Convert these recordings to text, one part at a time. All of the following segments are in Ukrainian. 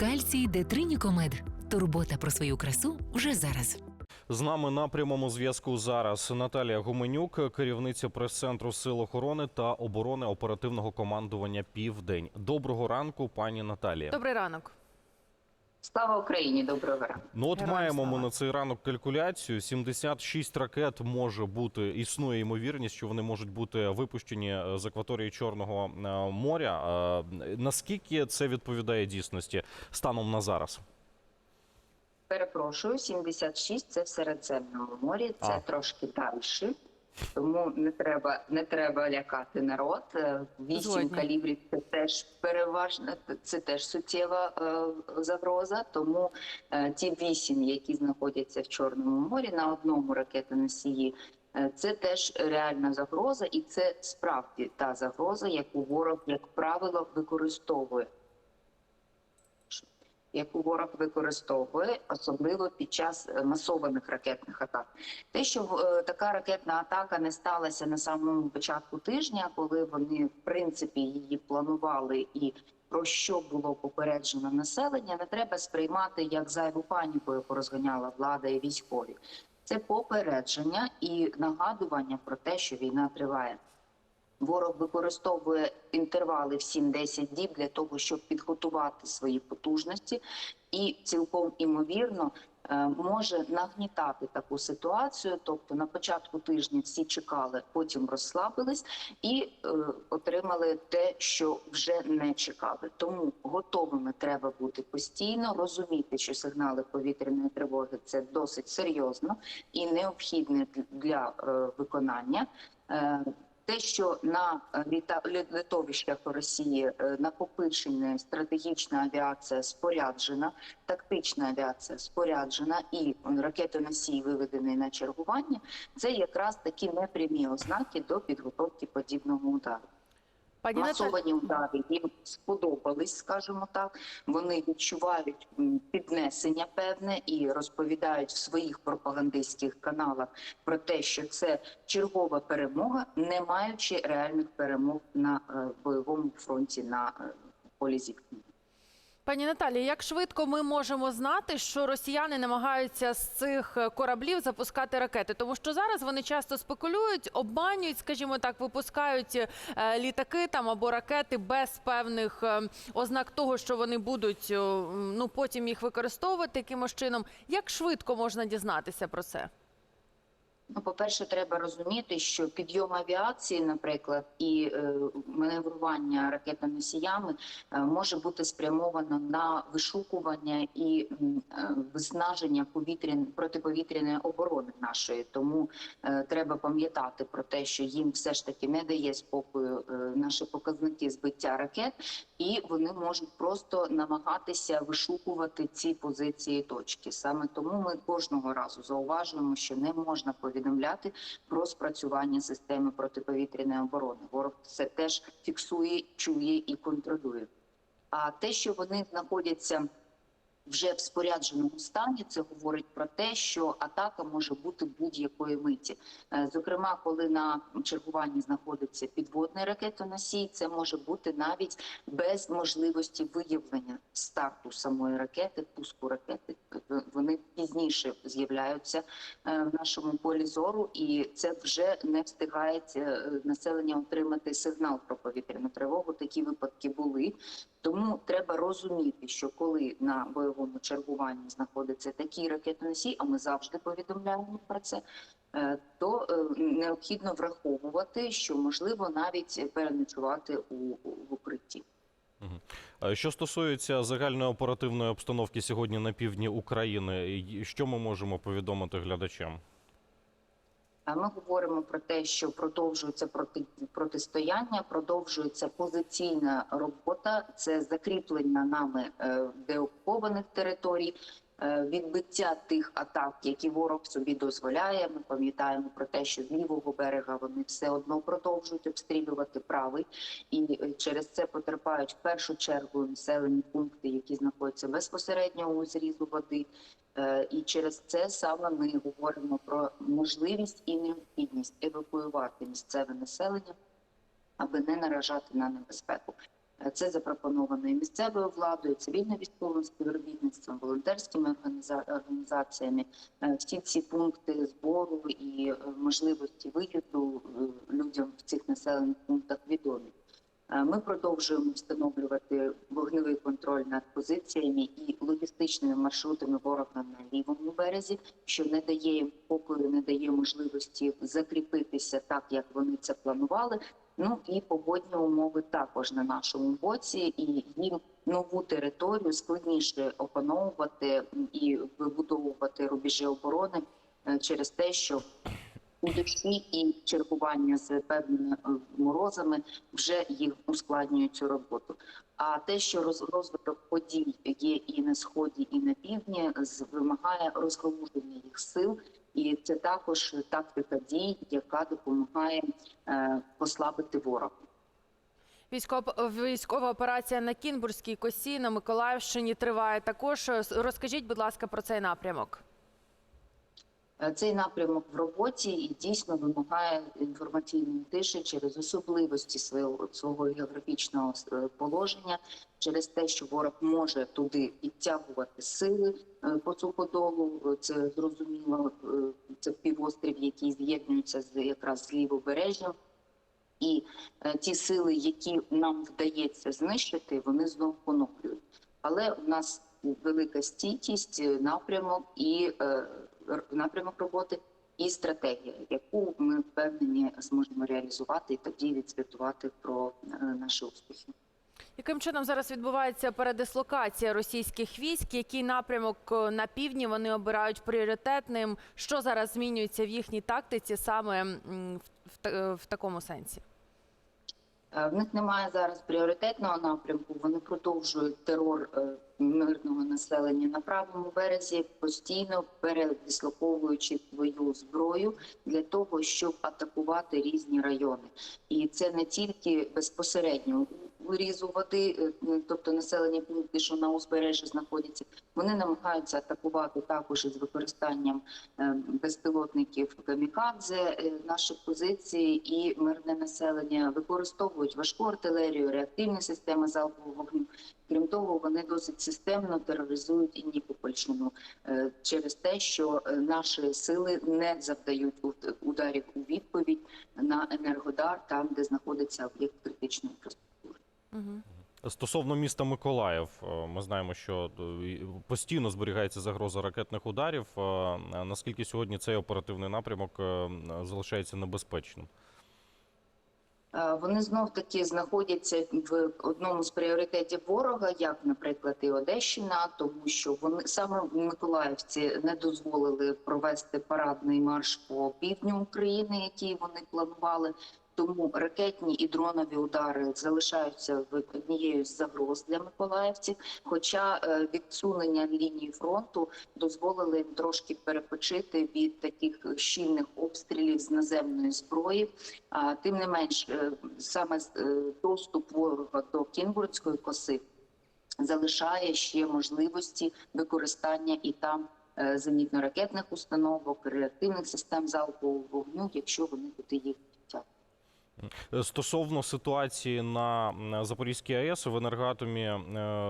Кальцій Детринікомед. Турбота про свою красу вже зараз. З нами на прямому зв'язку зараз Наталія Гуменюк, керівниця прес-центру Сил охорони та оборони оперативного командування Південь. Доброго ранку, пані Наталія. Добрий ранок. Слава Україні, доброго ранку. Ну от Героям маємо ми на цей ранок калькуляцію. 76 ракет може бути. Існує ймовірність, що вони можуть бути випущені е, з акваторії Чорного е, моря. Е, Наскільки це відповідає дійсності станом на зараз? Перепрошую, 76 – це в Середземному морі, це А. трошки далі. Тому не треба не треба лякати народ. Е, Вісім калібрів це теж переважно, це теж суттєва е, загроза. Тому е, ті вісім, які знаходяться в Чорному морі на одному ракетоносії, е, це теж реальна загроза, і це справді та загроза, яку ворог, як правило, використовує. Яку ворог використовує, особливо під час е, масованих ракетних атак. Те, що е, така ракетна атака не сталася на самому початку тижня, коли вони в принципі її планували і про що було попереджено населення, не треба сприймати як зайву паніку, яку розганяла влада і військові. Це попередження і нагадування про те, що війна триває. Ворог використовує інтервали в 7-10 діб для того, щоб підготувати свої потужності, і цілком імовірно е, може нагнітати таку ситуацію. Тобто на початку тижня всі чекали, потім розслабились і е, отримали те, що вже не чекали. Тому готовими треба бути постійно, розуміти, що сигнали повітряної тривоги це досить серйозно і необхідне для е, виконання. Е, те, що на е, літа лі- литовищах Росії е, накопичена стратегічна авіація споряджена, тактична авіація споряджена і ракетоносій виведений на чергування, це якраз такі непрямі ознаки до підготовки подібного удару. Пані Масовані удари їм сподобались, скажімо так. Вони відчувають піднесення певне і розповідають в своїх пропагандистських каналах про те, що це чергова перемога, не маючи реальних перемог на е, бойовому фронті на е, полі зіткнення. Пані Наталі, як швидко ми можемо знати, що росіяни намагаються з цих кораблів запускати ракети? Тому що зараз вони часто спекулюють, обманюють, скажімо так, випускають е, літаки там або ракети без певних е, ознак того, що вони будуть е, ну потім їх використовувати якимось чином. Як швидко можна дізнатися про це? Ну, по-перше, треба розуміти, що підйом авіації, наприклад, і е, маневрування ракетоносіями е, може бути спрямовано на вишукування і е, виснаження повітрян... протиповітряної оборони нашої. Тому е, треба пам'ятати про те, що їм все ж таки не дає спокою е, наші показники збиття ракет, і вони можуть просто намагатися вишукувати ці позиції точки. Саме тому ми кожного разу зауважуємо, що не можна повідомляти про спрацювання системи протиповітряної оборони. Ворог це теж фіксує, чує і контролює. А те, що вони знаходяться вже в спорядженому стані, це говорить про те, що атака може бути будь-якої миті. Е, Зокрема, коли на чергуванні знаходиться підводний ракетоносій, це може бути навіть без можливості виявлення старту самої ракети, пуску ракети. Тобто Вони пізніше з'являються е, в нашому полі зору, і це вже не встигає е, населення отримати сигнал про повітряну тривогу. Такі випадки були. Тому треба розуміти, що коли на бойовому чергуванні знаходиться такий ракетоносій, а ми завжди повідомляємо про це. е, То е, необхідно враховувати, що можливо навіть переночувати у, в укритті. Що стосується загальної оперативної обстановки сьогодні на півдні України, що ми можемо повідомити глядачам? Ми говоримо про те, що продовжується проти протистояння, продовжується позиційна робота. Це закріплення нами е, деокупованих територій, відбиття тих атак, які ворог собі дозволяє. Ми пам'ятаємо про те, що з лівого берега вони все одно продовжують обстрілювати правий, і е, через це потерпають в першу чергу населені пункти, які знаходяться безпосередньо у зрізу води. Е, І через це саме ми говоримо про можливість і необхідність евакуювати місцеве населення, аби не наражати на небезпеку. Е, Це запропоновано і місцевою владою, цивільно-військовим співробітництвом, волонтерськими організа- організаціями. Е, Всі ці пункти збору і е, можливості виїзду людям в цих населених пунктах відомі. Ми продовжуємо встановлювати вогневий контроль над позиціями і логістичними маршрутами ворога на лівому березі, що не дає покою, не дає можливості закріпитися так, як вони це планували. Ну і погодні умови також на нашому боці, і їм нову територію складніше опановувати і вибудовувати рубежі оборони е, через те, що у дощі і чергування з певними е, морозами вже їх ускладнюють цю роботу. А те, що роз- розвиток подій є і на сході, і на півдні, вимагає розгалуження їх сил, і це також тактика дій, яка допомагає е, послабити ворога. Військова, операція на Кінбурзькій косі на Миколаївщині триває. Також е, розкажіть, будь ласка, про цей напрямок. Е, Цей напрямок в роботі і дійсно вимагає інформаційної тиші через особливості свого свого географічного е, положення, через те, що ворог може туди підтягувати сили е, по суходолу. Це зрозуміло, це півострів, який з'єднується з якраз з лівобережжям. І ті сили, які нам вдається знищити, вони знову поновлюють. Але у нас велика стійкість, напрямок і напрямок роботи і стратегія, яку ми впевнені зможемо реалізувати і тоді відсвятувати про е, наші успіхи. Яким чином зараз відбувається передислокація російських військ? Який напрямок е, на півдні вони обирають пріоритетним? Що зараз змінюється в їхній тактиці саме в, такому сенсі? Е, В них немає зараз пріоритетного напрямку. Вони продовжують терор е, мирного населення на правому березі, постійно передислоковуючи свою зброю для того, щоб атакувати різні райони. І це не тільки безпосередньо вирізу води, е, тобто населені пункти, що на узбережжі знаходяться. Вони намагаються атакувати також із використанням е, безпілотників камікадзе е, наші позиції і мирне населення використовують важку артилерію, реактивні системи залпового вогню. Крім того, вони досить системно тероризують і Нікопольщину через те, що наші сили не завдають уд- ударів у відповідь на енергодар, там де знаходиться об'єкт критичної інфраструктури. Угу. Стосовно міста Миколаїв, е, ми знаємо, що е, постійно зберігається загроза ракетних ударів. Е, Наскільки сьогодні цей оперативний напрямок залишається небезпечним? Вони знов таки знаходяться в одному з пріоритетів ворога, як, наприклад, і Одещина, тому що вони саме Миколаївці не дозволили провести парадний марш по півдню України, який вони планували. Тому ракетні і дронові удари залишаються однією з загроз для миколаївців. Хоча е, відсунення лінії фронту дозволили їм трошки перепочити від таких щільних обстрілів з наземної зброї. А тим не менш, е, саме е, доступ ворога до Кінбурзької коси залишає ще можливості використання і там зенітно-ракетних установок, реактивних систем залпового вогню, якщо вони туди їх Стосовно ситуації на Запорізькій АЕС в енергоатомі е,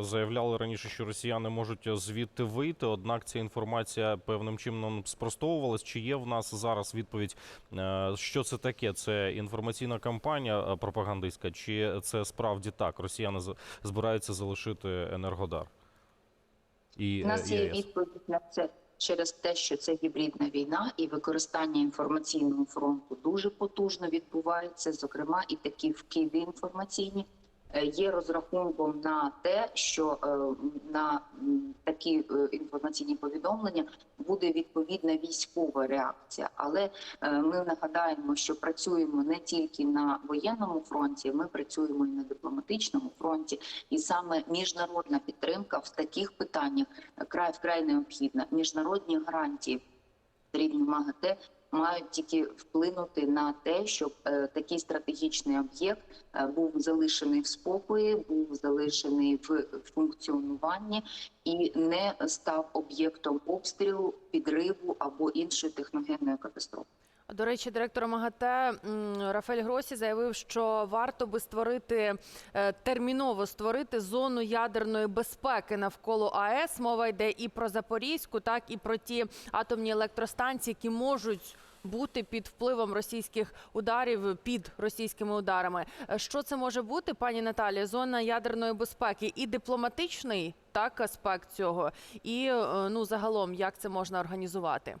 заявляли раніше, що росіяни можуть звідти вийти. Однак ця інформація певним чином спростовувалась. Чи є в нас зараз відповідь, е, що це таке? Це інформаційна кампанія е, пропагандистська, чи це справді так? Росіяни збираються залишити енергодар? І, У нас е, є відповідь на це через те, що це гібридна війна, і використання інформаційного фронту дуже потужно відбувається. Зокрема, і такі вкиди інформаційні є розрахунком на те, що е, на такі е, інформаційні повідомлення буде відповідна військова реакція. Але е, ми нагадаємо, що працюємо не тільки на воєнному фронті, ми працюємо і на дипломатичному фронті. І саме міжнародна підтримка в таких питаннях е, край вкрай необхідна. Міжнародні гарантії рівня МАГАТЕ мають тільки вплинути на те, щоб е, такий стратегічний об'єкт е, був залишений в спокої, був залишений в функціонуванні і не став об'єктом обстрілу, підриву або іншої техногенної катастрофи. До речі, директор МАГАТЕ м, Рафаель Гросі заявив, що варто би створити е, терміново створити зону ядерної безпеки навколо АЕС. Мова йде і про Запорізьку, так і про ті атомні електростанції, які можуть бути під впливом російських ударів, під російськими ударами. Е, Що це може бути, пані Наталі? Зона ядерної безпеки і дипломатичний так аспект цього, і е, ну загалом як це можна організувати?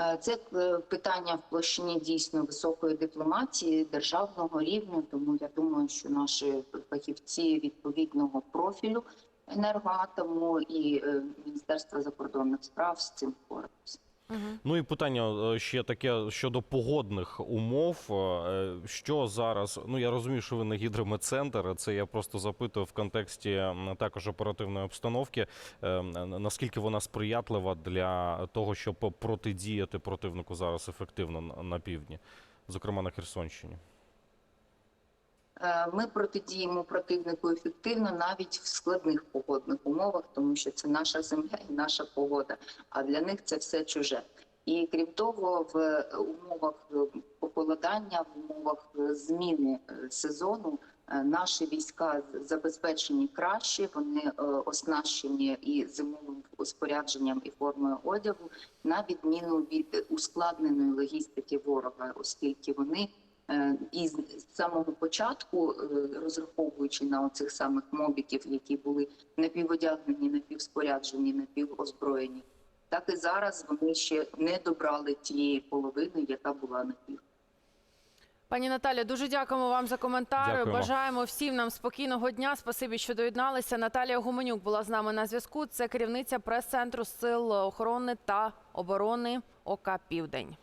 Е, Це е, питання в площині дійсно високої дипломатії державного рівня. Тому я думаю, що наші фахівці відповідного профілю енергоатому і е, Міністерства закордонних справ з цим впораються. Ну і питання е, ще таке щодо погодних умов. Е, Що зараз? Ну я розумію, що ви не гідрометцентр. Це я просто запитую в контексті також оперативної обстановки. Е, Наскільки вона сприятлива для того, щоб протидіяти противнику зараз ефективно на півдні, зокрема на Херсонщині? Е, Ми протидіємо противнику ефективно навіть в складних погодних умовах, тому що це наша земля і наша погода. А для них це все чуже. І крім того, в умовах е, похолодання, в умовах е, зміни сезону наші війська забезпечені краще. Вони оснащені і зимовим спорядженням і формою одягу, на відміну від ускладненої логістики ворога, оскільки вони І з з самого початку, е, розраховуючи на оцих самих мобіків, які були напіводягнені, напівспоряджені, напівозброєні, так і зараз вони ще не добрали тієї половини, яка була напів. Пані Наталя, дуже дякуємо вам за коментар. Дякуємо. Бажаємо всім нам спокійного дня. Спасибі, що доєдналися. Наталія Гуменюк була з нами на зв'язку. Це керівниця прес-центру сил охорони та оборони ОК Південь.